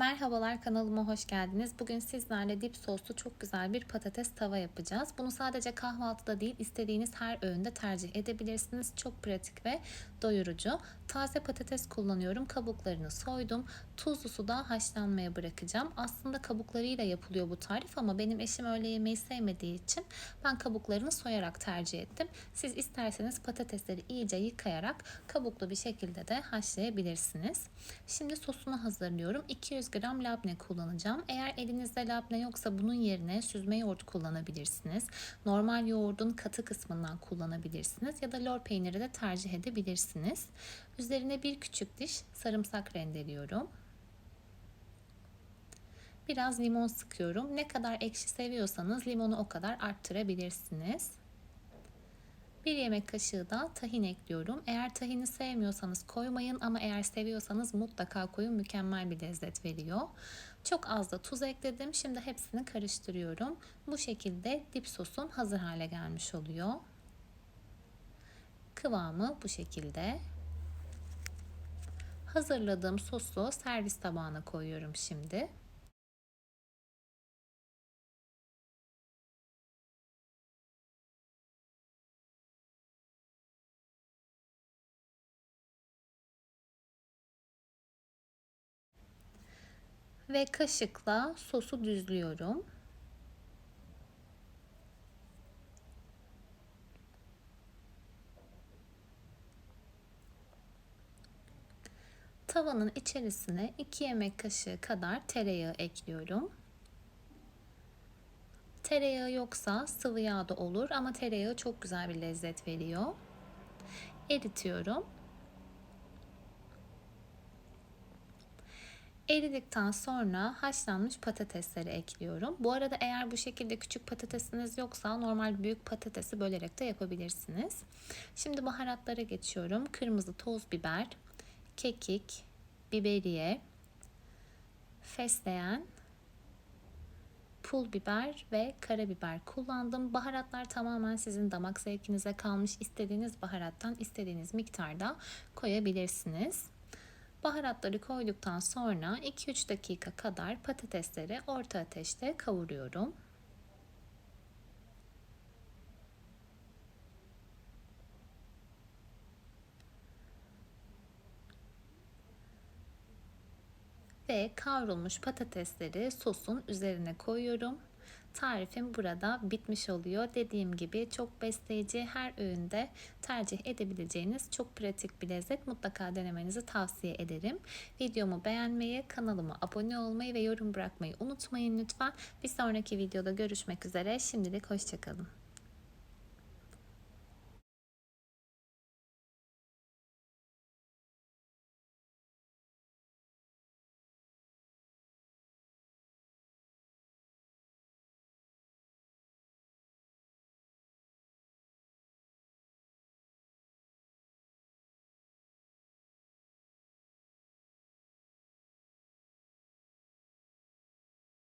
Merhabalar kanalıma hoş geldiniz. Bugün sizlerle dip soslu çok güzel bir patates tava yapacağız. Bunu sadece kahvaltıda değil istediğiniz her öğünde tercih edebilirsiniz. Çok pratik ve doyurucu. Taze patates kullanıyorum. Kabuklarını soydum. Tuzlu suda haşlanmaya bırakacağım. Aslında kabuklarıyla yapılıyor bu tarif ama benim eşim öyle yemeyi sevmediği için ben kabuklarını soyarak tercih ettim. Siz isterseniz patatesleri iyice yıkayarak kabuklu bir şekilde de haşlayabilirsiniz. Şimdi sosunu hazırlıyorum. 200 gram labne kullanacağım. Eğer elinizde labne yoksa bunun yerine süzme yoğurt kullanabilirsiniz. Normal yoğurdun katı kısmından kullanabilirsiniz ya da lor peyniri de tercih edebilirsiniz. Üzerine bir küçük diş sarımsak rendeliyorum. Biraz limon sıkıyorum. Ne kadar ekşi seviyorsanız limonu o kadar arttırabilirsiniz. Bir yemek kaşığı da tahin ekliyorum. Eğer tahini sevmiyorsanız koymayın ama eğer seviyorsanız mutlaka koyun mükemmel bir lezzet veriyor. Çok az da tuz ekledim. Şimdi hepsini karıştırıyorum. Bu şekilde dip sosum hazır hale gelmiş oluyor. Kıvamı bu şekilde. Hazırladığım sosu servis tabağına koyuyorum şimdi. Ve kaşıkla sosu düzlüyorum. Tavanın içerisine 2 yemek kaşığı kadar tereyağı ekliyorum. Tereyağı yoksa sıvı yağ da olur ama tereyağı çok güzel bir lezzet veriyor. Eritiyorum. Eridikten sonra haşlanmış patatesleri ekliyorum. Bu arada eğer bu şekilde küçük patatesiniz yoksa normal büyük patatesi bölerek de yapabilirsiniz. Şimdi baharatlara geçiyorum. Kırmızı toz biber, kekik, biberiye, fesleğen, pul biber ve karabiber kullandım. Baharatlar tamamen sizin damak zevkinize kalmış. İstediğiniz baharattan istediğiniz miktarda koyabilirsiniz. Baharatları koyduktan sonra 2-3 dakika kadar patatesleri orta ateşte kavuruyorum. Ve kavrulmuş patatesleri sosun üzerine koyuyorum. Tarifim burada bitmiş oluyor. Dediğim gibi çok besleyici, her öğünde tercih edebileceğiniz çok pratik bir lezzet. Mutlaka denemenizi tavsiye ederim. Videomu beğenmeyi, kanalıma abone olmayı ve yorum bırakmayı unutmayın lütfen. Bir sonraki videoda görüşmek üzere. Şimdilik hoşçakalın.